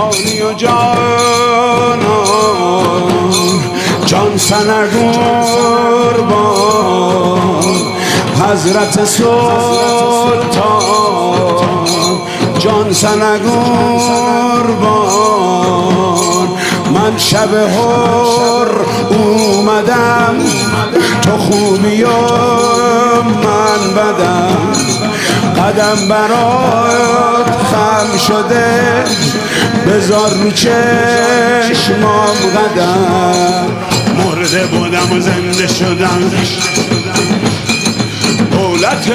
جانی و جانان جان سنگور با حضرت سلطان. جان سنگور با من شب هر اومدم. تو خوبی من بدم. قدم برات خم شده. بذار رو چشمام قدم. مرده بودم و زنده شدم. دولتش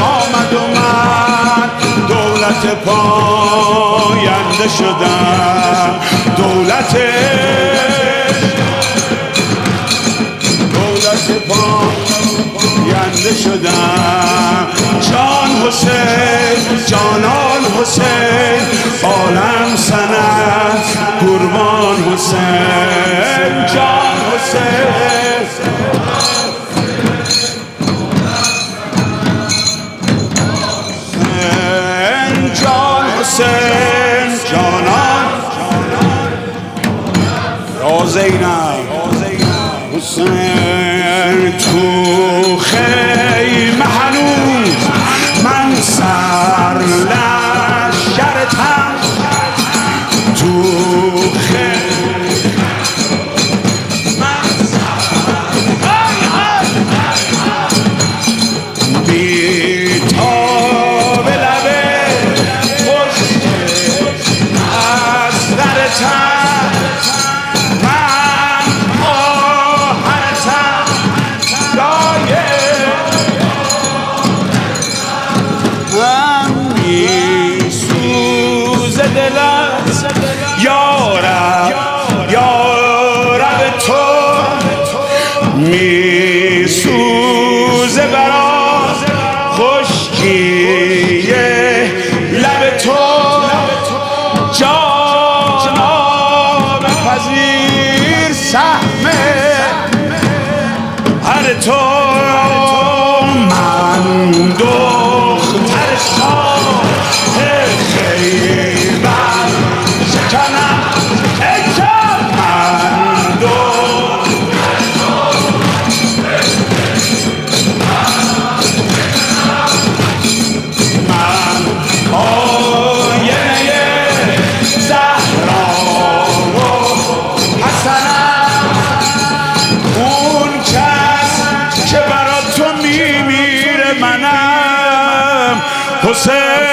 آمد و من دولت پاینده شدم. دولت دولت پاینده شدم. جان حسین جانان حسین. عالم سند قربان حسین جان حسین حسین جان حسین جانان یا زینب حسین تو سوز دلت. یارب تو می سوزه برا خشکی لب تو. جانا بپذیر سهم هر تو. من دختر برا